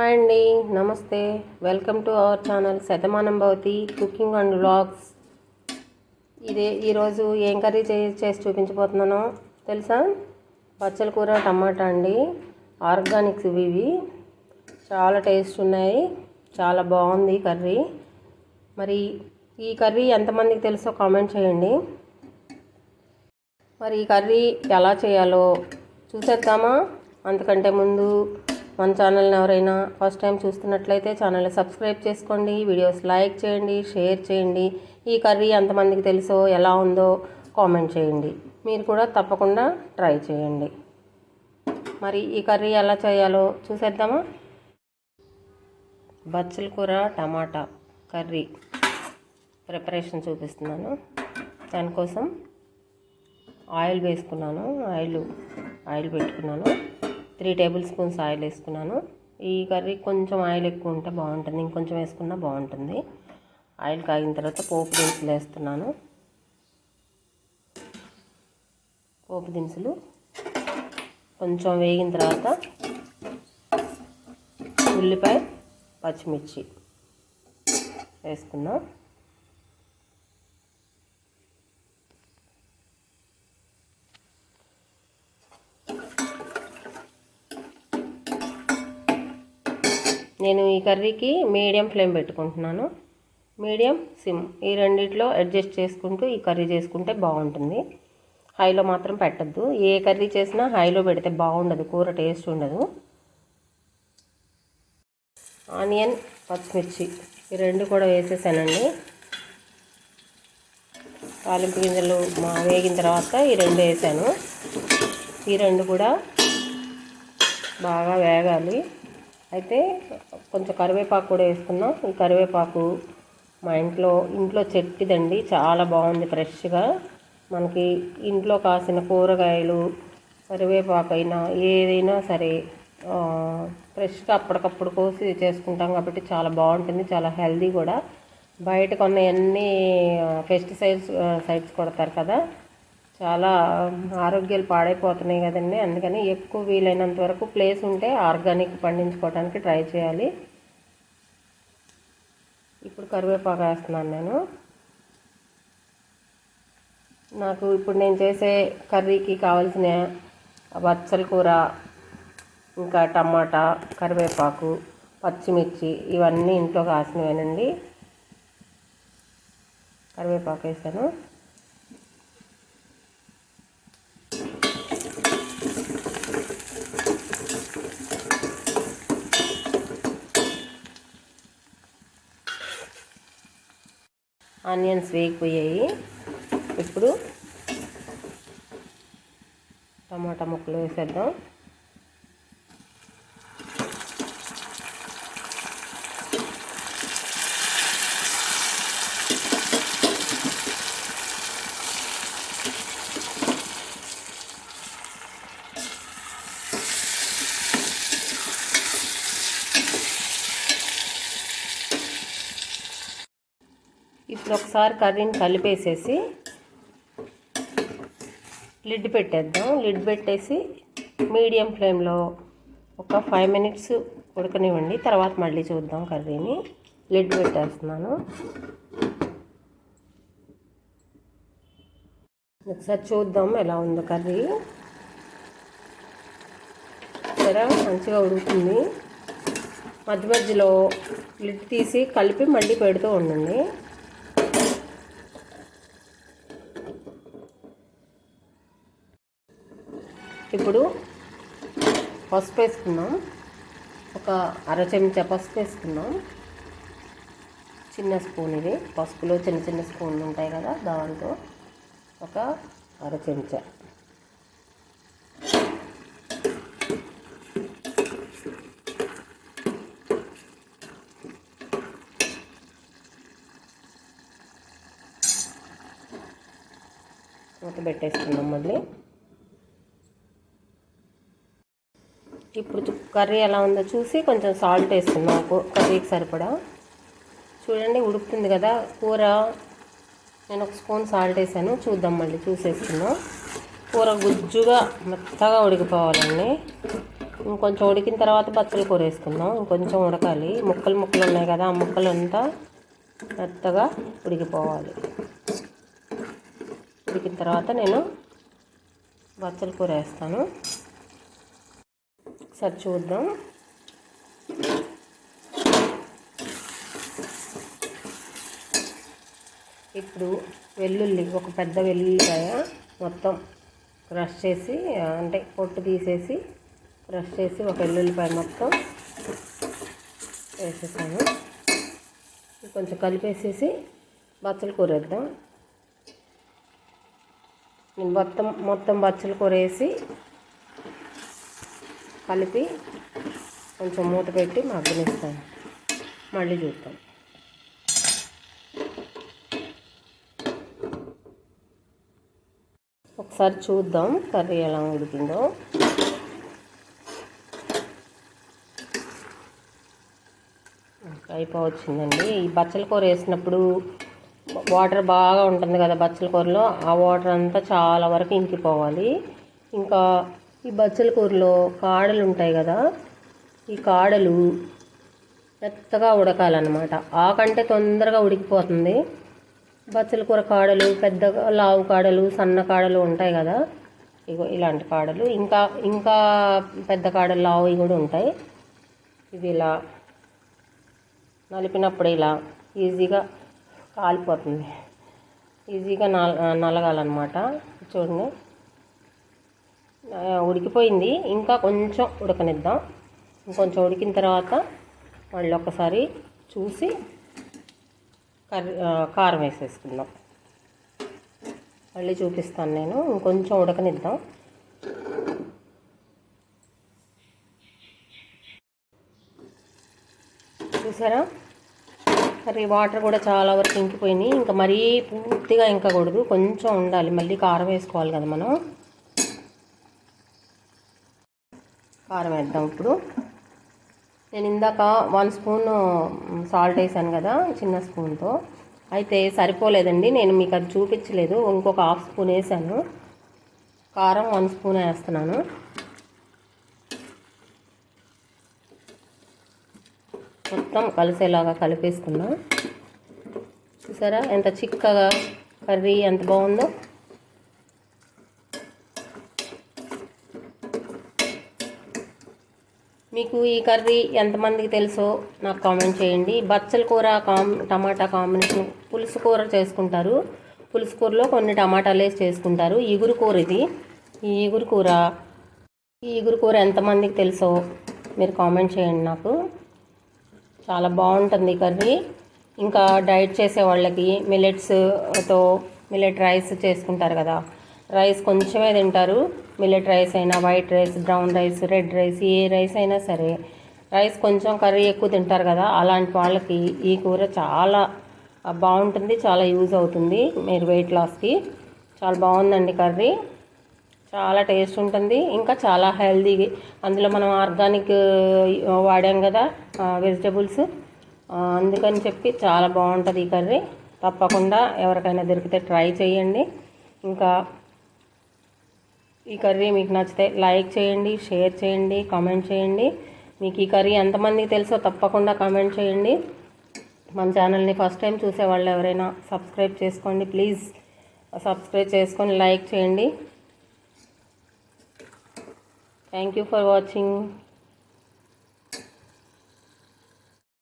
Hi అండి నమస్తే. Welcome to our channel Shatamanam Bhavati cooking and vlogs ఇదే ఈరోజు ఏం కర్రీ చే చేసి చూపించబోతున్నానో తెలుసా? పచ్చల కూర టమాటా అండి. ఆర్గానిక్స్ ఇవి ఇవి. చాలా టేస్ట్ ఉన్నాయి. చాలా బాగుంది కర్రీ. మరి ఈ కర్రీ ఎంతమందికి తెలుసో కామెంట్ చేయండి. మరి ఈ కర్రీ ఎలా చేయాలో చూసేద్దామా? అంతకంటే ముందు మన ఛానల్ని ఎవరైనా ఫస్ట్ టైం చూస్తున్నట్లయితే ఛానల్ని సబ్స్క్రైబ్ చేసుకోండి వీడియోస్ లైక్ చేయండి షేర్ చేయండి. ఈ కర్రీ ఎంతమందికి తెలుసో ఎలా ఉందో కామెంట్ చేయండి. మీరు కూడా తప్పకుండా ట్రై చేయండి. మరి ఈ కర్రీ ఎలా చేయాలో చూసేద్దామా? బచ్చల కూర టమాటా కర్రీ ప్రిపరేషన్ చూపిస్తున్నాను. దానికోసం ఆయిల్ వేసుకున్నాను ఆయిల్ ఆయిల్ పెట్టుకున్నాను. త్రీ టేబుల్ స్పూన్స్ ఆయిల్ వేసుకున్నాను. ఈ కర్రీ కొంచెం ఆయిల్ ఎక్కువ ఉంటే బాగుంటుంది. ఇంకొంచెం వేసుకున్నా బాగుంటుంది. ఆయిల్ కాగిన తర్వాత పోపు దినుసులు వేస్తున్నాను. పోపు దినుసులు కొంచెం వేగిన తర్వాత ఉల్లిపాయ పచ్చిమిర్చి వేసుకున్నాను నేను ఈ కర్రీకి మీడియం ఫ్లేమ్ పెట్టుకుంటున్నాను. మీడియం సిమ్ ఈ రెండిట్లో అడ్జస్ట్ చేసుకుంటూ ఈ కర్రీ చేసుకుంటే బాగుంటుంది. హైలో మాత్రం పెట్టద్దు. ఏ కర్రీ చేసినా హైలో పెడితే బాగుండదు. కూర టేస్ట్ ఉండదు. ఆనియన్ పచ్చిమిర్చి ఈ రెండు కూడా వేసేసానండి. తాలింపు గింజలు మా వేగిన తర్వాత ఈ రెండు వేసాను. ఈ రెండు కూడా బాగా వేగాలి. అయితే కొంచెం కరివేపాకు కూడా వేసుకున్నాం ఈ కరివేపాకు మా ఇంట్లో ఇంట్లో చెట్టిదండి. చాలా బాగుంది ఫ్రెష్గా. మనకి ఇంట్లో కాసిన కూరగాయలు కరివేపాకు అయినా ఏదైనా సరే ఫ్రెష్గా అప్పటికప్పుడు కోసి చేసుకుంటాం కాబట్టి చాలా బాగుంటుంది చాలా హెల్దీ కూడా. బయట కొన్నవన్నీ పెస్టిసైడ్స్ సైడ్స్ కొడతారు కదా. చాలా ఆరోగ్యాలు పాడైపోతున్నాయి కదండి. అందుకని ఎక్కువ వీలైనంత వరకు ప్లేస్ ఉంటే ఆర్గానిక్ పండించుకోవడానికి ట్రై చేయాలి. ఇప్పుడు కరివేపాకు వేస్తున్నాను నేను. నాకు ఇప్పుడు నేను చేసే కర్రీకి కావాల్సిన బచ్చల కూర ఇంకా టమాటా కరివేపాకు పచ్చిమిర్చి ఇవన్నీ ఇంట్లో కాసినవేనండి. కరివేపాకు వేసాను. ఆనియన్స్ వేగిపోయాయి. ఇప్పుడు టమాటా ముక్కలు వేసేద్దాం. ఒకసారి కర్రీని కలిపేసేసి లిడ్ పెట్టేద్దాం. లిడ్ పెట్టేసి మీడియం ఫ్లేమ్లో ఒక ఫైవ్ మినిట్స్ ఉడకనివ్వండి. తర్వాత మళ్ళీ చూద్దాం కర్రీని. లిడ్ పెట్టేస్తున్నాను. ఒకసారి చూద్దాం ఎలా ఉందో కర్రీ. సరే మంచిగా ఉడుకుతుంది. మధ్య మధ్యలో లిడ్ తీసి కలిపి మళ్ళీ పెడుతూ ఉండండి. ఇప్పుడు పసుపు వేసుకున్నాం ఒక అర చెంచా పసుపు వేసుకున్నాం చిన్న స్పూన్ ఇది. పసుపులో చిన్న చిన్న స్పూన్లు ఉంటాయి కదా దాంతో ఒక అర చెంచా. మూత పెట్టేసుకున్నాం మళ్ళీ. ఇప్పుడు కర్రీ ఎలా ఉందో చూసి కొంచెం సాల్ట్ వేస్తున్నాం కర్రీకి సరిపడా. చూడండి ఉడుకుతుంది కదా కూర. నేను ఒక స్పూన్ సాల్ట్ వేసాను చూద్దాం మళ్ళీ చూసేస్తున్నాం కూర గుజ్జుగా మెత్తగా ఉడికిపోవాలండి. ఇంకొంచెం ఉడికిన తర్వాత బచ్చల కూర వేసుకుందాం. ఇంకొంచెం ఉడకాలి. ముక్కలు ముక్కలు ఉన్నాయి కదా ఆ ముక్కలు అంతా మెత్తగా ఉడికిపోవాలి. ఉడికిన తర్వాత నేను బచ్చల కూర వేస్తాను. ఒకసారి చూద్దాం. ఇప్పుడు వెల్లుల్లి ఒక పెద్ద వెల్లుల్లిపాయ మొత్తం క్రష్ చేసి అంటే పొట్టు తీసేసి క్రష్ చేసి ఒక వెల్లుల్లిపాయ మొత్తం వేసేసాను. కొంచెం కలిపేసేసి బచ్చల కూర వేద్దాం. నేను మొత్తం మొత్తం బచ్చల కూర వేసి కలిపి కొంచెం మూత పెట్టి మగ్గనిస్తాను మళ్ళీ చూద్దాం. ఒకసారి చూద్దాం కర్రీ ఎలా ఉడికిందో. అయిపోవచ్చిందండి ఈ బచ్చల కూర వేసినప్పుడు వాటర్ బాగా ఉంటుంది కదా బచ్చల కూరలో ఆ వాటర్ అంతా చాలా వరకు ఇంకిపోవాలి. ఇంకా ఈ బచ్చల కూరలో కాడలు ఉంటాయి కదా ఈ కాడలు మెత్తగా ఉడకాలన్నమాట. ఆకంటే తొందరగా ఉడికిపోతుంది. బచ్చల కూర కాడలు పెద్దగా లావు కాడలు సన్న కాడలు ఉంటాయి కదా ఇగో ఇలాంటి కాడలు. ఇంకా ఇంకా పెద్ద కాడలు లావు కూడా ఉంటాయి. ఇది ఇలా నలిపినప్పుడు ఇలా ఈజీగా కాలిపోతుంది. ఈజీగా నల నలగాలన్నమాట. చూడండి. ఉడికిపోయింది. ఇంకా కొంచెం ఉడకనిద్దాం. ఇంకొంచెం ఉడికిన తర్వాత మళ్ళీ ఒకసారి చూసి కర్రీ కారం వేసేసుకుందాం. మళ్ళీ చూపిస్తాను నేను. ఇంకొంచెం ఉడకనిద్దాం. చూసారా? కర్రీ వాటర్ కూడా చాలా వరకు ఇంకిపోయినాయి. ఇంకా మరీ పూర్తిగా ఇంకకూడదు. కొంచెం ఉండాలి. మళ్ళీ కారం వేసుకోవాలి కదా మనం. కారం వేద్దాం ఇప్పుడు. నేను ఇందాక వన్ స్పూన్ సాల్ట్ వేసాను కదా చిన్న స్పూన్తో. అయితే సరిపోలేదండి నేను మీకు అది చూపించలేదు. ఇంకొక హాఫ్ స్పూన్ వేసాను. కారం వన్ స్పూన్ వేస్తున్నాను. మొత్తం కలిసేలాగా కలిపేసుకున్నాం. చూసారా ఎంత చిక్కగా కర్రీ ఎంత బాగుందో? మీకు ఈ కర్రీ ఎంతమందికి తెలుసో నాకు కామెంట్ చేయండి. బచ్చల కూర కామ్ టమాటా కాంబినేషన్ పులుసు కూర చేసుకుంటారు. పులుసు కూరలో కొన్ని టమాటాలు వేసి చేసుకుంటారు. ఇగురు కూర ఇది. ఈ ఇగురు కూర ఈ ఇగురు కూర ఎంతమందికి తెలుసో మీరు కామెంట్ చేయండి నాకు. చాలా బాగుంటుంది కర్రీ. ఇంకా డైట్ చేసే వాళ్ళకి మిలెట్స్తో మిలెట్ రైస్ చేసుకుంటారు కదా. రైస్ కొంచెమే తింటారు. మిల్లెట్ రైస్ అయినా white rice brown rice red rice ఏ రైస్ అయినా సరే రైస్ కొంచెం కర్రీ ఎక్కువ తింటారు కదా అలాంటి వాళ్ళకి ఈ కూర చాలా బాగుంటుంది చాలా యూజ్ అవుతుంది మీరు వెయిట్ లాస్కి చాలా బాగుందండి కర్రీ. చాలా టేస్ట్ ఉంటుంది ఇంకా చాలా హెల్దీ అందులో మనం ఆర్గానిక్ వాడాం కదా వెజిటబుల్స్ అందుకని చెప్పి చాలా బాగుంటుంది ఈ కర్రీ. తప్పకుండా ఎవరికైనా దొరికితే ట్రై చేయండి. ఇంకా ఈ కర్రీ మీకు నచ్చితే లైక్ చేయండి షేర్ చేయండి కామెంట్ చేయండి. మీకు ఈ కర్రీ ఎంతమందికి తెలుసో తప్పకుండా కామెంట్ చేయండి. మన ఛానల్ని ఫస్ట్ టైం చూసే వాళ్ళు ఎవరైనా సబ్స్క్రైబ్ చేసుకోండి ప్లీజ్. సబ్స్క్రైబ్ చేసుకొని లైక్ చేయండి. Thank you for watching